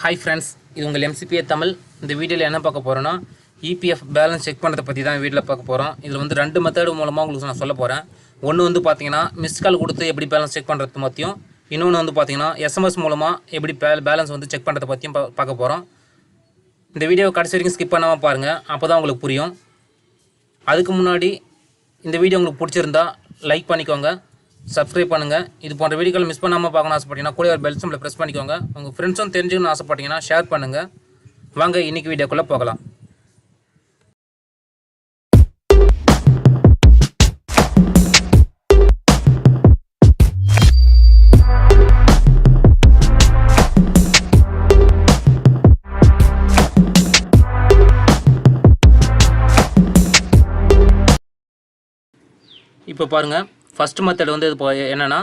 Hi friends இது உங்கள் எம்சிபிஏ தமிழ். இந்த வீடியோவில் என்ன பார்க்க போகிறோன்னா இபிஎஃப் பேலன்ஸ் செக் பண்ணுறதை பற்றி தான் வீட்டில் பார்க்க போகிறோம் இதில் வந்து ரெண்டு மெத்தடு மூலமாக உங்களுக்கு நான் சொல்ல போகிறேன் ஒன்று வந்து பார்த்தீங்கன்னா மிஸ்ட் கால் கொடுத்து எப்படி பேலன்ஸ் செக் பண்ணுறது பற்றியும் இன்னொன்று வந்து பார்த்தீங்கன்னா எஸ்எம்எஸ் மூலமாக எப்படி பேலன்ஸ் வந்து செக் பண்ணுறதை பற்றியும் பார்க்க போகிறோம் இந்த வீடியோ கடைசி வரைக்கும் ஸ்கிப் பண்ணாமல் பாருங்கள் அப்போ தான் உங்களுக்கு புரியும். அதுக்கு முன்னாடி இந்த வீடியோ உங்களுக்கு பிடிச்சிருந்தா லைக் பண்ணிக்கோங்க. சப்ஸ்கிரைப் பண்ணுங்கள் இது போன்ற வீடியோக்கள் மிஸ் பண்ணாமல் பார்க்கணும் ஆசைப்பட்டீங்கன்னா கூட ஒரு பெல் சிம்பிளை ப்ரெஸ் பண்ணிக்கோங்க. உங்கள் ஃப்ரெண்ட்ஸும் தெரிஞ்சுக்கணும்னு ஆசைப்பட்டீங்கன்னா ஷேர் பண்ணுங்கள் வாங்க இன்னைக்கு வீடியோக்குள்ளே போகலாம். இப்போ பாருங்கள் ஃபஸ்ட் மெத்தட் வந்து இது போ- என்னென்னா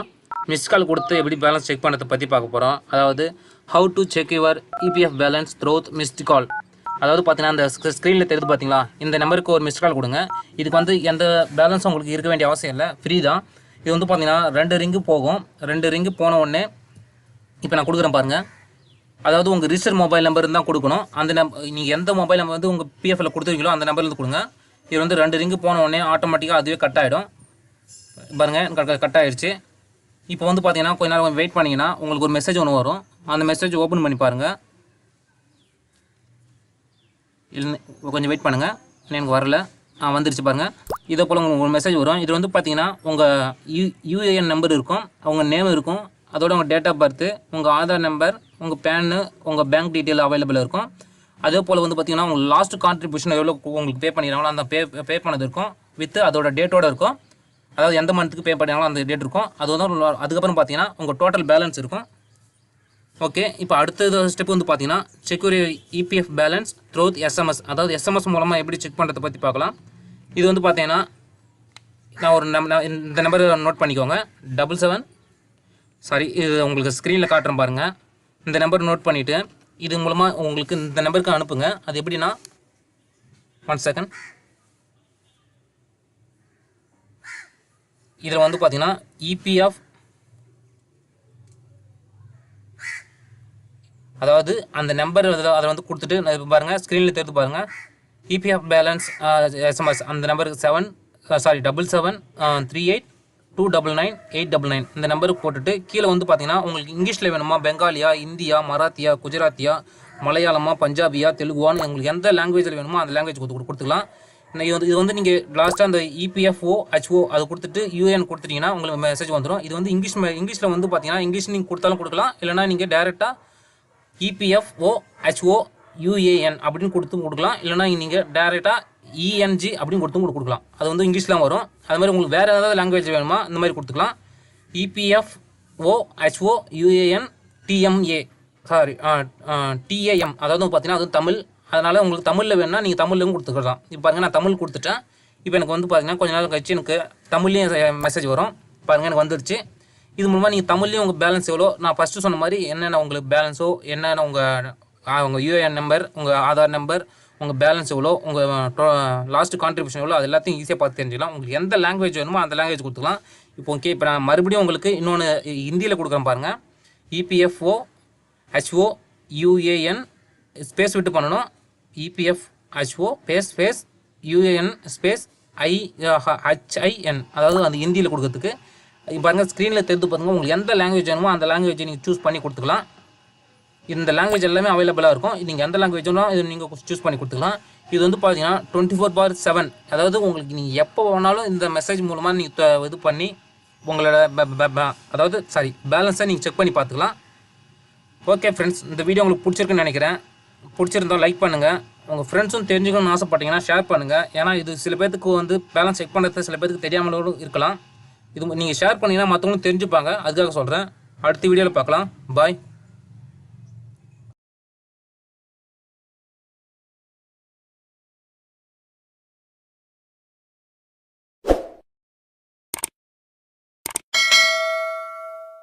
மிஸ் கால் கொடுத்து எப்படி பேலன்ஸ் செக் பண்ணுறதை பற்றி பார்க்க போகிறோம் அதாவது how to check your EPF balance through missed call அதாவது பார்த்தீங்கன்னா அந்த ஸ்க்ரீனில் தெரியுது பார்த்தீங்களா? இந்த நம்பருக்கு ஒரு மிஸ்ட் கால் கொடுங்க. இதுக்கு வந்து எந்த பேலன்ஸும் உங்களுக்கு இருக்க வேண்டிய அவசியம் இல்லை. ஃப்ரீ தான். இது வந்து பார்த்தீங்கன்னா ரெண்டு ரிங்கு போகும். ரெண்டு ரிங்கு போன உடனே இப்போ நான் கொடுக்குறேன் பாருங்கள் அதாவது உங்கள் ரிஜிஸ்டர் மொபைல் நம்பர் தான் கொடுக்கணும். அந்த நம் நீங்கள் எந்த மொபைல் நம்பர் வந்து உங்கள் பிஎஃப்ல கொடுத்துருக்கீங்களோ அந்த நம்பர்லேருந்து கொடுங்க. இது வந்து ரெண்டு ரிங்கு போன உடனே ஆட்டோமேட்டிக்காக அதுவே கட் ஆகிடும் பாருங்கள் கட் ஆயிடுச்சு இப்போ வந்து பார்த்தீங்கன்னா கொஞ்ச நேரம் வெயிட் பண்ணிங்கன்னா உங்களுக்கு ஒரு மெசேஜ் ஒன்று வரும். அந்த மெசேஜ் ஓப்பன் பண்ணி பாருங்கள் இல்லை கொஞ்சம் வெயிட் பண்ணுங்கள் இன்னும் எனக்கு வரல. ஆ வந்துருச்சு பாருங்கள் இதே போல் உங்களுக்கு ஒரு மெசேஜ் வரும். இது வந்து பார்த்தீங்கன்னா உங்கள் யூ யூஏஎன் நம்பர் இருக்கும். அவங்க நேம் இருக்கும். அதோட உங்கள் டேட் ஆஃப் பர்த்து உங்கள் ஆதார் நம்பர் உங்கள் பேனு உங்கள் பேங்க் டீட்டெயில் அவைலபிள் இருக்கும். அதே போல் வந்து பார்த்தீங்கன்னா உங்கள் லாஸ்ட் கான்ட்ரிபியூஷன் எவ்வளோ உங்களுக்கு பே பண்ணிடுறாங்களோ அந்த பே பே பண்ணது இருக்கும். வித் அதோட டேட்டோட இருக்கும். அதாவது எந்த மந்த்துக்கு பே பண்ணாலும் அந்த டேட் இருக்கும். அது வந்து அதுக்கப்புறம் பார்த்தீங்கன்னா உங்கள் டோட்டல் பேலன்ஸ் இருக்கும். ஓகே இப்போ அடுத்தது ஸ்டெப் வந்து பார்த்தீங்கன்னா check your EPF balance through SMS அதாவது எஸ்எம்எஸ் மூலமாக எப்படி செக் பண்ணுறதை பற்றி பார்க்கலாம். இது வந்து பார்த்தீங்கன்னா நான் ஒரு நம் நான் இந்த நம்பர் நோட் பண்ணிக்கோங்க. டபுள் செவன் சாரி இது உங்களுக்கு ஸ்க்ரீனில் காட்டுறேன் பாருங்கள் இந்த நம்பர் நோட் பண்ணிவிட்டு இது மூலமாக உங்களுக்கு இந்த நம்பருக்கு அனுப்புங்க. அது எப்படின்னா ஒன் செகண்ட் இதில் வந்து பார்த்தீங்கன்னா இபிஎஃப் அதாவது அந்த நம்பர் அதை வந்து கொடுத்துட்டு பாருங்கள் ஸ்க்ரீனில் தேர்த்து பாருங்கள் இபிஎஃப் பேலன்ஸ் எஸ்எம்எஸ் அந்த நம்பருக்கு seven sorry double seven three eight two double nine eight double nine இந்த நம்பருக்கு போட்டுட்டு கீழே வந்து பார்த்தீங்கன்னா உங்களுக்கு இங்கிலீஷில் வேணுமா? பெங்காலியா இந்தியா மராத்தியா குஜராத்தியா மலையாளமா பஞ்சாபியா தெலுங்குவான்னு உங்களுக்கு எந்த லாங்குவேஜில் வேணுமோ அந்த லாங்குவேஜ் கொடுத்து கொடுத்துக்கலாம். இது வந்து இது வந்து நீங்கள் லாஸ்ட்டாக அந்த இபிஎஃப்ஓ ஹெச்ஓ அது கொடுத்துட்டு யூஎன் கொடுத்துட்டீங்கன்னா உங்களுக்கு மெசேஜ் வந்துடும் இது வந்து இங்கிலீஷ் இங்கிலீஷில் வந்து பார்த்தீங்கன்னா இங்கிலீஷ் நீங்கள் கொடுத்தாலும் கொடுக்கலாம். இல்லைனா நீங்கள் டேரெக்டாக இபிஎஃப்ஓ ஹெச்ஓ யூஏஎன் அப்படின்னு கொடுத்து கொடுக்கலாம். இல்லைனா நீங்கள் டேரெக்டாக இஎன்ஜி அப்படின்னு கொடுத்தும் கூட கொடுக்கலாம். அது வந்து இங்கிலீஷ்லாம் வரும். அது மாதிரி உங்களுக்கு வேறு ஏதாவது லாங்குவேஜ் வேணுமா இந்த மாதிரி கொடுத்துக்கலாம். EPFO HO UAN TMA sorry TAM அதாவது பார்த்தீங்கன்னா அது தமிழ் அதனால் உங்களுக்கு தமிழில் வேணும்னா நீங்கள் தமிழ்லையும் கொடுத்துக்கலாம். இப்போ பாருங்கள் நான் தமிழ் கொடுத்துட்டேன். இப்போ எனக்கு வந்து பார்த்தீங்கன்னா கொஞ்ச நேரம் கழிச்சு எனக்கு தமிழ்லேயும் மெசேஜ் வரும். பாருங்கள் எனக்கு வந்துருச்சு. இது மூலமாக நீங்கள் தமிழ்லேயும் உங்கள் பேலன்ஸ் எவ்வளோ? நான் ஃபஸ்ட்டு சொன்ன மாதிரி என்னென்ன உங்களுக்கு பேலன்ஸோ என்னென்ன உங்கள் உங்கள் யூஏஎன் நம்பர் உங்கள் ஆதார் நம்பர் உங்கள் பேலன்ஸ் எவ்வளோ உங்கள் லாஸ்ட் கான்ட்ரிபியூஷன் எவ்வளோ அது எல்லாத்தையும் ஈஸியாக பார்த்து தெரிஞ்சுக்கலாம். உங்களுக்கு எந்த லாங்குவேஜ் வேணுமோ அந்த லாங்குவேஜ் கொடுத்துக்கலாம். இப்போ ஓகே இப்போ நான் மறுபடியும் உங்களுக்கு இன்னொன்று ஹிந்தியில் கொடுக்குறேன் பாருங்கள் இபிஎஃப்ஓ ஹெச்ஓ யூஏஎன் ஸ்பேஸ் விட்டு பண்ணணும். EPF HO space space UAN space I HIN அதாவது அந்த ஹிந்தியில் கொடுக்கறதுக்கு. பாருங்கள் பாருங்க ஸ்க்ரீனில் தெரிந்து பாருங்கள் உங்களுக்கு எந்த லாங்குவேஜ் வேணுமோ அந்த லாங்குவேஜை நீங்கள் சூஸ் பண்ணி கொடுத்துக்கலாம். இந்த லாங்குவேஜ் எல்லாமே அவைலபிளாக இருக்கும். நீங்கள் எந்த லாங்குவேஜ் வேணும் இது நீங்கள் சூஸ் பண்ணி கொடுத்துக்கலாம். இது வந்து பார்த்தீங்கன்னா டுவெண்ட்டி ஃபோர் பார் செவன் அதாவது உங்களுக்கு நீங்கள் எப்போ வேணாலும் இந்த மெசேஜ் மூலமாக நீங்கள் இது பண்ணி உங்களோட அதாவது சாரி பேலன்ஸை நீங்கள் செக் பண்ணி பார்த்துக்கலாம். ஓகே ஃப்ரெண்ட்ஸ் இந்த வீடியோ உங்களுக்கு பிடிச்சிருக்குன்னு நினைக்கிறேன். பிடிச்சிருந்தா லைக் பண்ணுங்கள் உங்கள் ஃப்ரெண்ட்ஸும் தெரிஞ்சுக்கணும்னு ஆசைப்பட்டீங்கன்னா ஷேர் பண்ணுங்கள் ஏன்னா இது சில பேர்த்துக்கு வந்து பேலன்ஸ் செக் பண்ணுறது சில பேருக்கு தெரியாமலும் இருக்கலாம். இது நீங்கள் ஷேர் பண்ணீங்கன்னா மற்றவங்களும் தெரிஞ்சுப்பாங்க. அதுக்காக சொல்கிறேன் அடுத்த வீடியோவில் பார்க்கலாம். பாய்